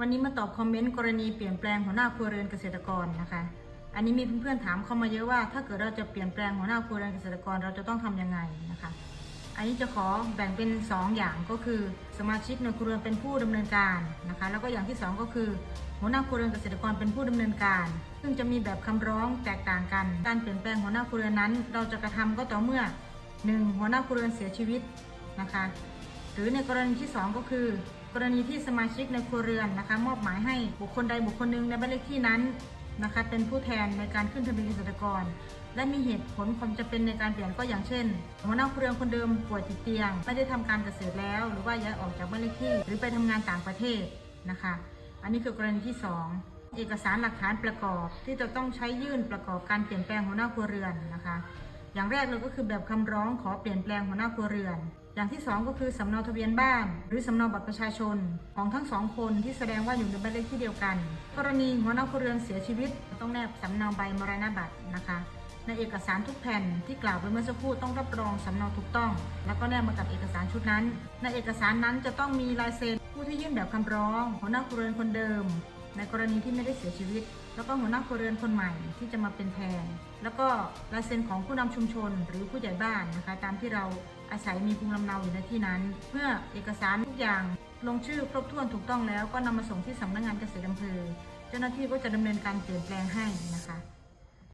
วันนี้มาตอบคอมเมนต์กรณีเปลี่ยนแปลงหัวหน้าครัวเรือนเกษตรกรนะคะ อันนี้มีเพื่อนๆถามเข้ามาเยอะว่า ถ้าเกิดเราจะเปลี่ยนแปลงหัวหน้าครัวเรือนเกษตรกรเราจะต้องทำยังไงนะคะ อันนี้จะขอแบ่งเป็น 2 อย่างก็คือ สมาชิกในครัวเรือนเป็นผู้ดำเนินการนะคะ แล้วก็อย่างที่ 2 ก็คือหัวหน้าครัวเรือนเกษตรกรเป็นผู้ดำเนินการ ซึ่งจะมีแบบคำร้องแตกต่างกัน การเปลี่ยนแปลงหัวหน้าครัวเรือนนั้น เราจะกระทำก็ต่อเมื่อ 1. หัวหน้าครัวเรือนเสียชีวิตนะคะ หรือในกรณีที่ 2 ก็คือ กรณีที่สมาชิกในครัวเรือนนะคะ มอบหมายให้บุคคลใดบุคคลหนึ่งในบ้านเลขที่นั้นนะคะเป็นผู้แทนในการขึ้นทะเบียนเกษตรกร และมีเหตุผลความจำเป็นในการเปลี่ยนก็อย่างเช่นหัวหน้าครัวเรือนคนเดิมป่วยติดเตียง ไม่ได้ทำการเกษตรแล้ว หรือว่าย้ายออกจากบ้านเลขที่ หรือไปทำงานต่างประเทศนะคะ อันนี้คือกรณีที่ 2 เอกสารหลักฐานประกอบที่จะต้องใช้ยื่นประกอบการเปลี่ยนแปลงหัวหน้าครัวเรือนนะคะ อย่างแรกเลยก็คือแบบคำร้องขอเปลี่ยนแปลงหัวหน้าครัวเรือน อย่างที่สองก็คือสำเนาทะเบียนบ้าน หรือสำเนาบัตรประชาชน ของทั้งสองคนที่แสดงว่าอยู่ในบ้านเลขที่เดียวกัน กรณีหัวหน้าครัวเรือนเสียชีวิต ต้องแนบสำเนาใบมรณบัตรนะคะ ในเอกสารทุกแผ่นที่กล่าวไปเมื่อสักครู่ต้องรับรองสำเนาถูกต้อง แล้วก็แนบมากับเอกสารชุดนั้น ในเอกสารนั้นจะต้องมีลายเซ็นผู้ที่ยื่นแบบคำร้องหัวหน้าครัวเรือนคนเดิม ในกรณีที่ไม่ได้เสียชีวิต แล้วก็หัวหน้าครัวเรือนคนใหม่ที่จะมาเป็นแทน แล้วก็ลายเซ็นของผู้นำชุมชน หรือผู้ใหญ่บ้านนะคะ ตามที่เราอาศัยมีภูมิลำเนาอยู่ในที่นั้น เมื่อเอกสารทุกอย่างลงชื่อครบถ้วนถูกต้องแล้วก็นำมาส่งที่สำนักงานเกษตรอำเภอ เจ้าหน้าที่ก็จะดำเนินการเปลี่ยนแปลงให้นะคะ